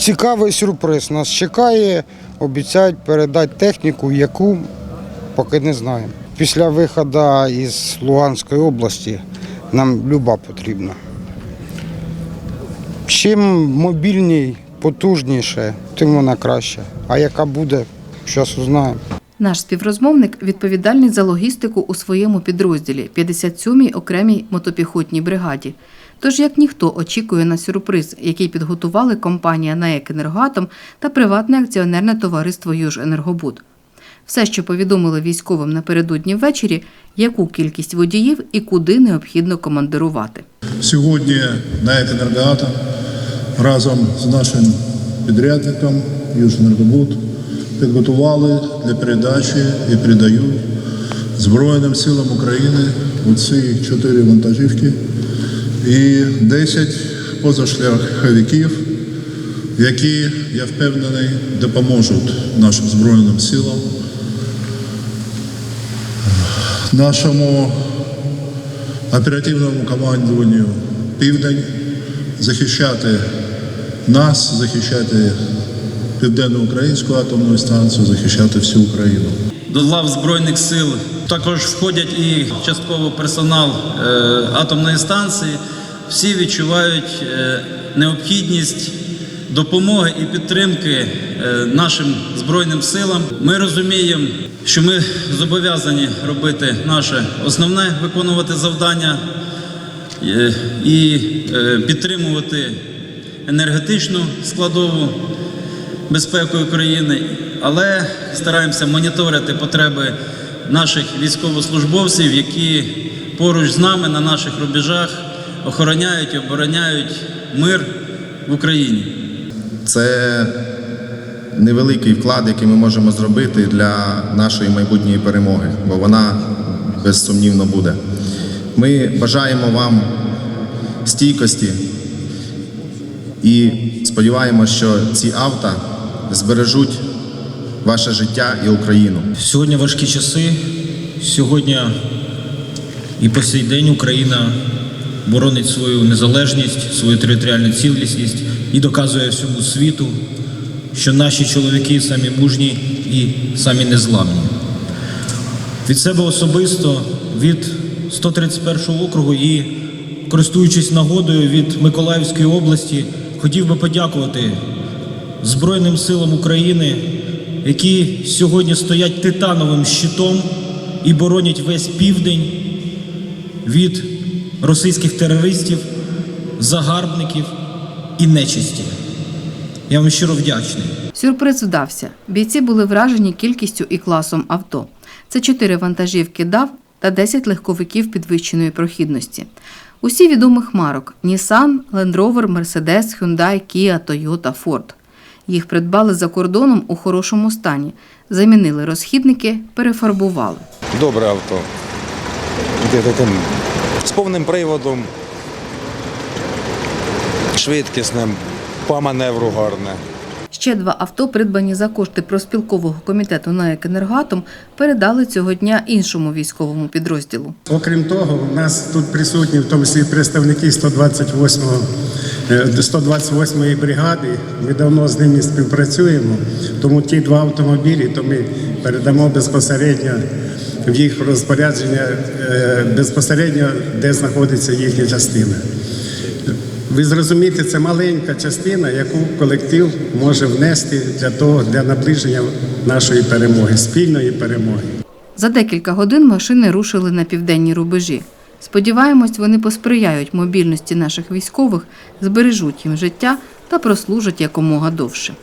Цікавий сюрприз нас чекає. Обіцяють передати техніку, яку поки не знаємо. Після виходу із Луганської області нам люба потрібна. Чим мобільній, потужніше, тим вона краще. А яка буде, зараз узнаємо. Наш співрозмовник відповідальний за логістику у своєму підрозділі 57-й окремій мотопіхотній бригаді. Тож, як ніхто очікує на сюрприз, який підготували компанія «НАЕК Енергоатом» та приватне акціонерне товариство «Юженергобуд». Все, що повідомили військовим напередодні ввечері, яку кількість водіїв і куди необхідно командирувати. Сьогодні НАЕК «Енергоатом» разом з нашим підрядником «Юженергобуд» підготували для передачі і передають Збройним силам України оці чотири вантажівки і 10 позашляховиків, які, я впевнений, допоможуть нашим Збройним силам, нашому оперативному командуванню Південь захищати нас, захищати Південно-Українську атомну станцію, захищати всю Україну. До лав Збройних сил також входять і частково персонал е, атомної станції. Всі відчувають е, необхідність допомоги і підтримки е, нашим Збройним силам. Ми розуміємо, що ми зобов'язані робити наше основне виконувати завдання і підтримувати енергетичну складову безпеки України, але стараємося моніторити потреби наших військовослужбовців, які поруч з нами на наших рубежах охороняють обороняють мир в Україні. Це невеликий вклад, який ми можемо зробити для нашої майбутньої перемоги, бо вона безсумнівно буде. Ми бажаємо вам стійкості і сподіваємося, що ці авто збережуть ваше життя і Україну. Сьогодні важкі часи. Сьогодні і по сей день Україна боронить свою незалежність, свою територіальну цілісність і доказує всьому світу, що наші чоловіки самі мужні і самі незламні. Від себе особисто, від 131 округу і користуючись нагодою від Миколаївської області, хотів би подякувати Збройним силам України, які сьогодні стоять титановим щитом і боронять весь південь від російських терористів, загарбників і нечисті. Я вам щиро вдячний. Сюрприз вдався. Бійці були вражені кількістю і класом авто. Це чотири вантажівки DAF та 10 легковиків підвищеної прохідності. Усі відомих марок: Nissan, Land Rover, Mercedes, Hyundai, Kia, Toyota, Ford. Їх придбали за кордоном у хорошому стані, замінили розхідники, перефарбували. Добре авто. З повним приводом, швидкісним, по маневру гарне. Ще два авто, придбані за кошти проспілкового комітету НАЕК «Енергоатом», передали цього дня іншому військовому підрозділу. Окрім того, у нас тут присутні в тому числі представники 128-го, е, 128-ї бригади. Ми давно з ними співпрацюємо, тому ті два автомобілі то ми передамо безпосередньо в їх розпорядження, е, безпосередньо де знаходиться їхня частина. Ви зрозумієте, це маленька частина, яку колектив може внести для того для наближення нашої перемоги, спільної перемоги. За декілька годин машини рушили на південні рубежі. Сподіваємось, вони посприяють мобільності наших військових, збережуть їм життя та прослужать якомога довше.